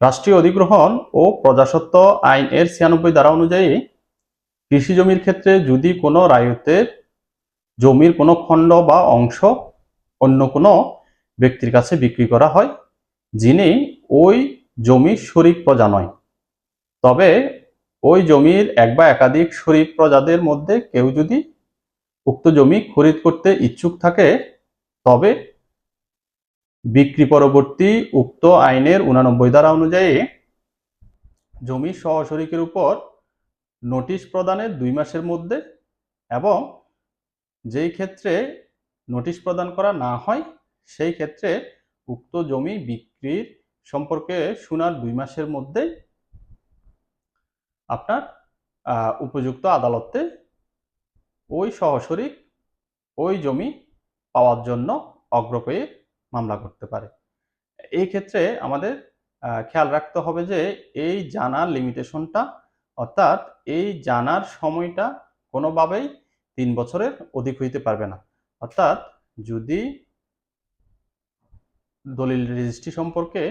রাষ্ট্রীয় অধিগ্রহণ ও প্রজাস্বত্ব আইন এর ছিয়ানব্বই ধারা অনুযায়ী কৃষি জমির ক্ষেত্রে যদি কোনো রায়তের জমির কোনো খণ্ড বা অংশ অন্য কোনো ব্যক্তির কাছে বিক্রি করা হয়, যিনি ওই জমির শরিক প্রজা নয়। তবে ওই জমির এক বা একাধিক শরিক প্রজাদের মধ্যে কেউ যদি উক্ত জমি খরিদ করতে ইচ্ছুক থাকে, তবে বিক্রি পরবর্তী উক্ত আইনের উনানব্বই ধারা অনুযায়ী জমির সহশরিকের উপর নোটিশ প্রদানের দুই মাসের মধ্যে এবং যেই ক্ষেত্রে নোটিশ প্রদান করা না হয়, সেই ক্ষেত্রে উক্ত জমি বিক্রির সম্পর্কে শোনার দুই মাসের মধ্যে আপনার উপযুক্ত আদালতে ওই সহশরিক ওই জমি পাওয়ার জন্য অগ্রপয়ে মামলা করতে পারে। এই ক্ষেত্রে আমাদের খেয়াল রাখতে হবে যে এই জানার লিমিটেশনটা অর্থাৎ এই জানার সময়টা কোনোভাবেই তিন বছরের অধিক হইতে পারবে না। অর্থাৎ যদি দলিল রেজিস্ট্রি সম্পর্কে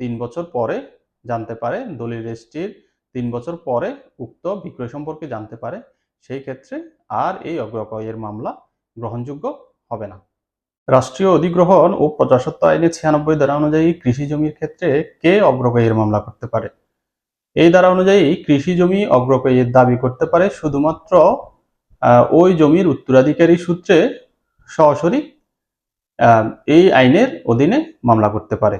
তিন বছর পরে জানতে পারে, দলিল রেজিস্ট্রির তিন বছর পরে উক্ত বিক্রয় সম্পর্কে জানতে পারে, সেই ক্ষেত্রে আর এই অগ্রপয়ের মামলা গ্রহণযোগ্য হবে না। রাষ্ট্রীয় অধিগ্রহণ ও প্রজাসত্ব আইনের ছিয়ানব্বই ধারা অনুযায়ী কৃষি জমির ক্ষেত্রে কে অগ্রকয়ের মামলা করতে পারে? এই ধারা অনুযায়ী কৃষি জমি অগ্রপয়ের দাবি করতে পারে শুধুমাত্র ওই জমির উত্তরাধিকারী সূত্রে সরাসরি এই আইনের অধীনে মামলা করতে পারে।